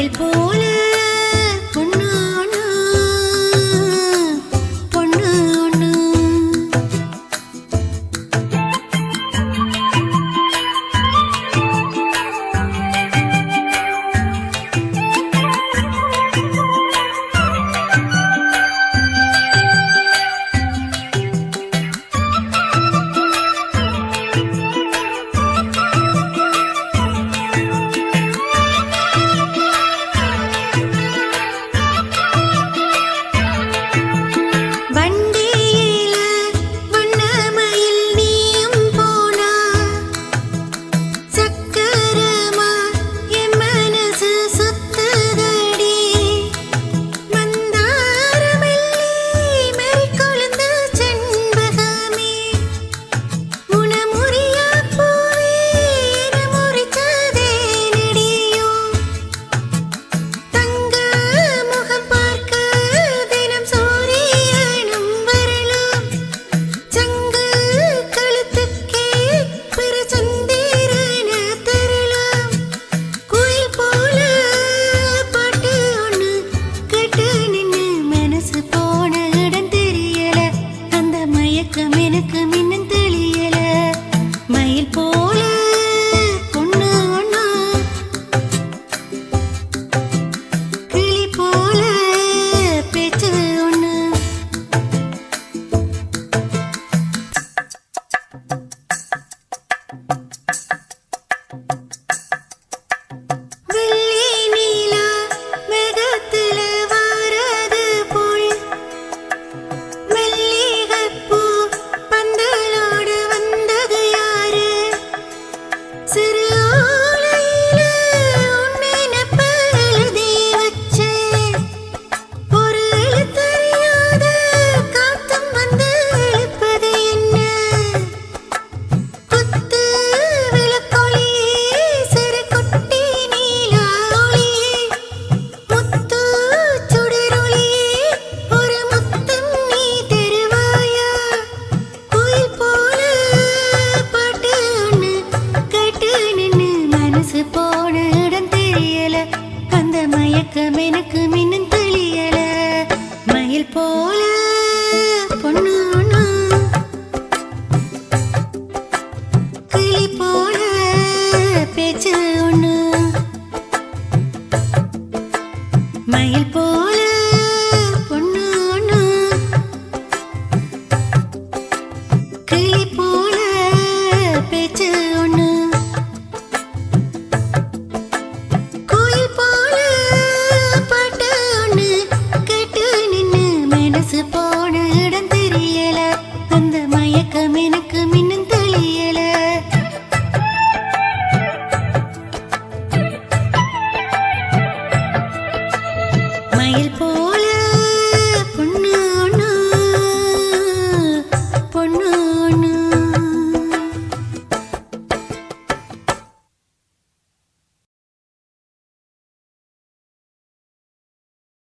മഞ്ഞിൽ പോൽ മിനുക്ക് മിനുക്ക് മിനുക്ക് எனக்கு மின்னும் தெளியல. மயில் போ